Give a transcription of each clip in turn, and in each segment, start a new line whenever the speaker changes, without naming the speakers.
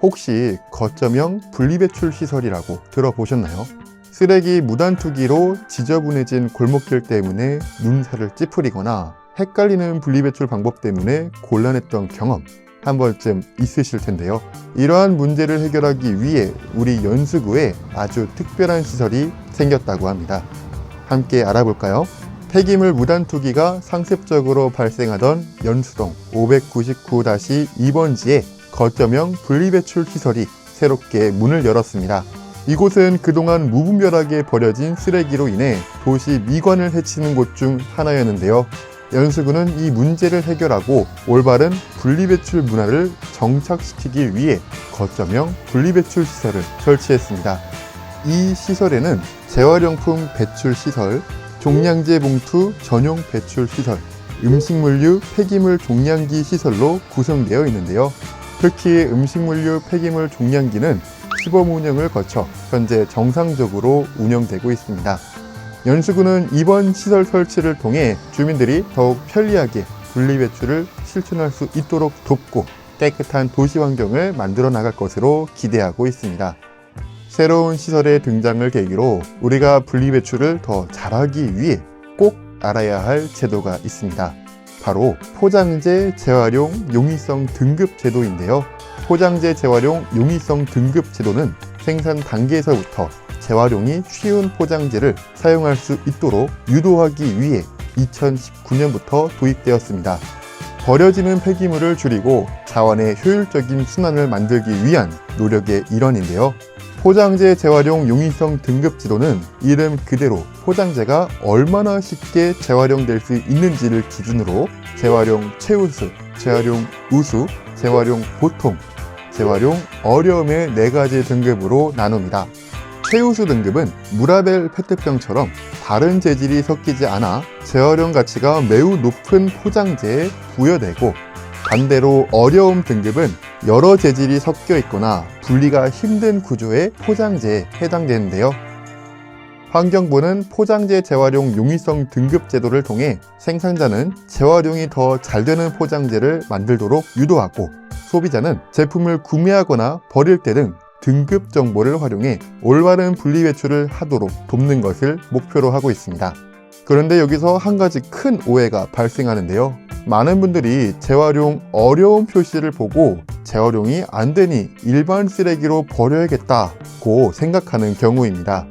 혹시 거점형 분리배출 시설이라고 들어보셨나요? 쓰레기 무단 투기로 지저분해진 골목길 때문에 눈살을 찌푸리거나 헷갈리는 분리배출 방법 때문에 곤란했던 경험 한 번쯤 있으실 텐데요. 이러한 문제를 해결하기 위해 우리 연수구에 아주 특별한 시설이 생겼다고 합니다. 함께 알아볼까요? 폐기물 무단 투기가 상습적으로 발생하던 연수동 599-2번지에 거점형 분리배출 시설이 새롭게 문을 열었습니다. 이곳은 그동안 무분별하게 버려진 쓰레기로 인해 도시 미관을 해치는 곳 중 하나였는데요. 연수구는 이 문제를 해결하고 올바른 분리배출 문화를 정착시키기 위해 거점형 분리배출 시설을 설치했습니다. 이 시설에는 재활용품 배출 시설, 종량제 봉투 전용 배출 시설, 음식물류 폐기물 종량기 시설로 구성되어 있는데요. 특히 음식물류 폐기물 종량기는 시범 운영을 거쳐 현재 정상적으로 운영되고 있습니다. 연수구는 이번 시설 설치를 통해 주민들이 더욱 편리하게 분리배출을 실천할 수 있도록 돕고 깨끗한 도시 환경을 만들어 나갈 것으로 기대하고 있습니다. 새로운 시설의 등장을 계기로 우리가 분리배출을 더 잘하기 위해 꼭 알아야 할 제도가 있습니다. 바로 포장재 재활용 용이성 등급 제도인데요. 포장재 재활용 용이성 등급 제도는 생산 단계에서부터 재활용이 쉬운 포장재를 사용할 수 있도록 유도하기 위해 2019년부터 도입되었습니다. 버려지는 폐기물을 줄이고 자원의 효율적인 순환을 만들기 위한 노력의 일환인데요. 포장재 재활용 용이성 등급 지도는 이름 그대로 포장재가 얼마나 쉽게 재활용될 수 있는지를 기준으로 재활용 최우수, 재활용 우수, 재활용 보통, 재활용 어려움의 네 가지 등급으로 나눕니다. 최우수 등급은 무라벨 페트병처럼 다른 재질이 섞이지 않아 재활용 가치가 매우 높은 포장재에 부여되고 반대로 어려움 등급은 여러 재질이 섞여 있거나 분리가 힘든 구조의 포장재에 해당되는데요. 환경부는 포장재 재활용 용이성 등급 제도를 통해 생산자는 재활용이 더 잘 되는 포장재를 만들도록 유도하고 소비자는 제품을 구매하거나 버릴 때 등 등급 정보를 활용해 올바른 분리 배출을 하도록 돕는 것을 목표로 하고 있습니다. 그런데 여기서 한 가지 큰 오해가 발생하는데요. 많은 분들이 재활용 어려운 표시를 보고 재활용이 안 되니 일반 쓰레기로 버려야겠다고 생각하는 경우입니다.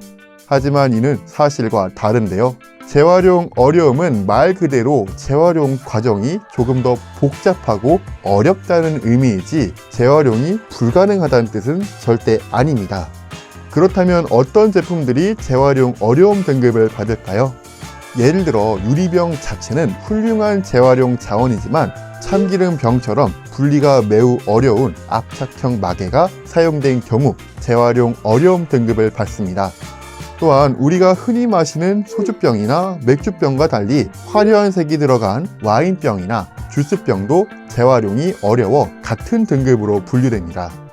하지만 이는 사실과 다른데요. 재활용 어려움은 말 그대로 재활용 과정이 조금 더 복잡하고 어렵다는 의미이지 재활용이 불가능하다는 뜻은 절대 아닙니다. 그렇다면 어떤 제품들이 재활용 어려움 등급을 받을까요? 예를 들어 유리병 자체는 훌륭한 재활용 자원이지만 참기름 병처럼 분리가 매우 어려운 압착형 마개가 사용된 경우 재활용 어려움 등급을 받습니다. 또한 우리가 흔히 마시는 소주병이나 맥주병과 달리 화려한 색이 들어간 와인병이나 주스병도 재활용이 어려워 같은 등급으로 분류됩니다.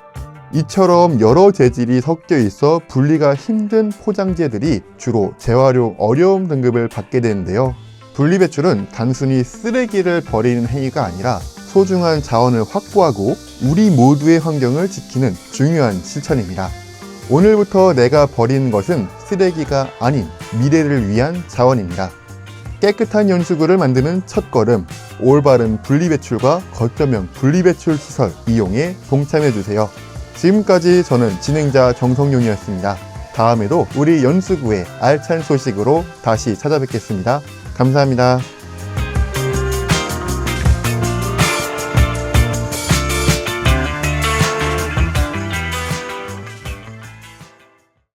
이처럼 여러 재질이 섞여 있어 분리가 힘든 포장재들이 주로 재활용 어려움 등급을 받게 되는데요. 분리배출은 단순히 쓰레기를 버리는 행위가 아니라 소중한 자원을 확보하고 우리 모두의 환경을 지키는 중요한 실천입니다. 오늘부터 내가 버리는 것은 쓰레기가 아닌 미래를 위한 자원입니다. 깨끗한 연수구를 만드는 첫 걸음, 올바른 분리배출과 거점형 분리배출 시설 이용에 동참해주세요. 지금까지 저는 진행자 정성용이었습니다. 다음에도 우리 연수구의 알찬 소식으로 다시 찾아뵙겠습니다. 감사합니다.